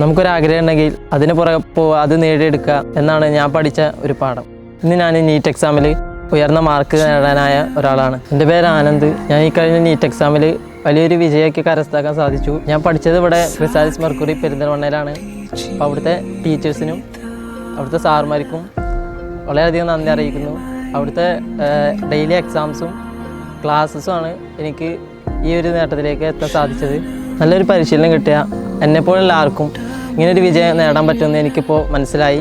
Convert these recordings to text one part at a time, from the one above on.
നമുക്കൊരു ആഗ്രഹം ഉണ്ടെങ്കിൽ അതിന് പുറകെ പോവുക അത് നേടിയെടുക്കുക എന്നാണ് ഞാൻ പഠിച്ച ഒരു പാഠം. ഇന്ന് ഞാൻ നീറ്റ് എക്സാമിൽ ഉയർന്ന മാർക്ക് നേടാനായ ഒരാളാണ്. എന്റെ പേര് ആനന്ദ്. ഞാൻ ഈ കഴിഞ്ഞ നീറ്റ് എക്സാമിൽ വലിയൊരു വിജയമൊക്കെ കരസ്ഥാക്കാൻ സാധിച്ചു. ഞാൻ പഠിച്ചത് ഇവിടെ ക്രിസാലിസ് മെർക്കുറി പെരിന്തൽമണ്ണയിലാണ്. അപ്പോൾ അവിടുത്തെ ടീച്ചേഴ്സിനും അവിടുത്തെ സാറുമാർക്കും വളരെയധികം നന്ദി അറിയിക്കുന്നു. അവിടുത്തെ ഡെയിലി എക്സാംസും ക്ലാസ്സസുമാണ് എനിക്ക് ഈ ഒരു നേട്ടത്തിലേക്ക് എത്താൻ സാധിച്ചത്. നല്ലൊരു പരിശീലനം കിട്ടിയ എന്നെപ്പോലുള്ള ആർക്കും ഇങ്ങനൊരു വിജയം നേടാൻ പറ്റുമെന്ന് എനിക്കിപ്പോൾ മനസ്സിലായി.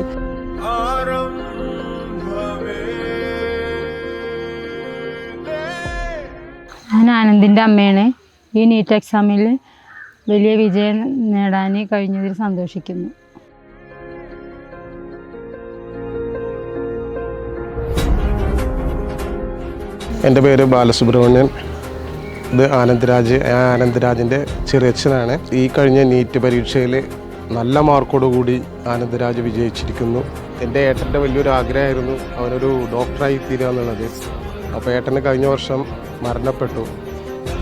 ഞാൻ ആനന്ദിന്റെ അമ്മയാണ്. ഈ നീറ്റ് എക്സാമിൽ വലിയ വിജയം നേടാൻ കഴിഞ്ഞതിൽ സന്തോഷിക്കുന്നു. എന്റെ പേര് ബാലസുബ്രഹ്മണ്യൻ. ഇത് ആനന്ദ്രാജ് ആനന്ദ്രാജിന്റെ ചെറിയച്ഛനാണ്. ഈ കഴിഞ്ഞ നീറ്റ് പരീക്ഷയിൽ നല്ല മാർക്കോടുകൂടി ആനന്ദരാജ് വിജയിച്ചിരിക്കുന്നു. എന്റെ ഏട്ടന്റെ വലിയൊരു ആഗ്രഹമായിരുന്നു അവനൊരു ഡോക്ടറായി തീരുക എന്നുള്ളത്. അപ്പോൾ ഏട്ടന് കഴിഞ്ഞ വർഷം മരണപ്പെട്ടു.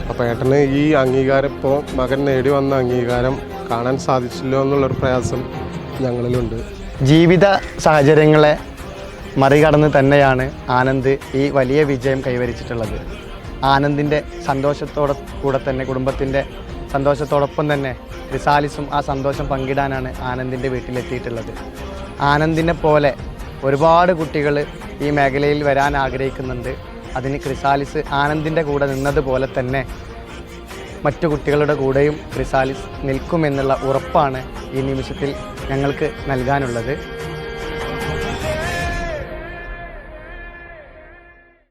അപ്പോൾ ഏട്ടന് ഈ അംഗീകാരം ഇപ്പോൾ മകൻ നേടി വന്ന അംഗീകാരം കാണാൻ സാധിച്ചില്ലോ എന്നുള്ളൊരു പ്രയാസം ഞങ്ങളിലുണ്ട്. ജീവിത സാഹചര്യങ്ങളെ മറികടന്ന് തന്നെയാണ് ആനന്ദ് ഈ വലിയ വിജയം കൈവരിച്ചിട്ടുള്ളത്. ആനന്ദിന്റെ സന്തോഷത്തോടെ കൂടെ തന്നെ കുടുംബത്തിന്റെ സന്തോഷത്തോടൊപ്പം തന്നെ റിസാലിസും ആ സന്തോഷം പങ്കിടാനാണ് ആനന്ദിന്റെ വീട്ടിലെത്തിയിട്ടുള്ളത്. ആനന്ദിനെ പോലെ ഒരുപാട് കുട്ടികൾ ഈ മേഖലയിൽ വരാൻ ആഗ്രഹിക്കുന്നുണ്ട്. അതിന് ക്രിസാലിസ് ആനന്ദിന്റെ കൂടെ നിന്നതുപോലെ തന്നെ മറ്റു കുട്ടികളുടെ കൂടെയും ക്രിസാലിസ് നിൽക്കുമെന്നുള്ള ഉറപ്പാണ് ഈ നിമിഷത്തിൽ ഞങ്ങൾക്ക് നൽകാനുള്ളത്.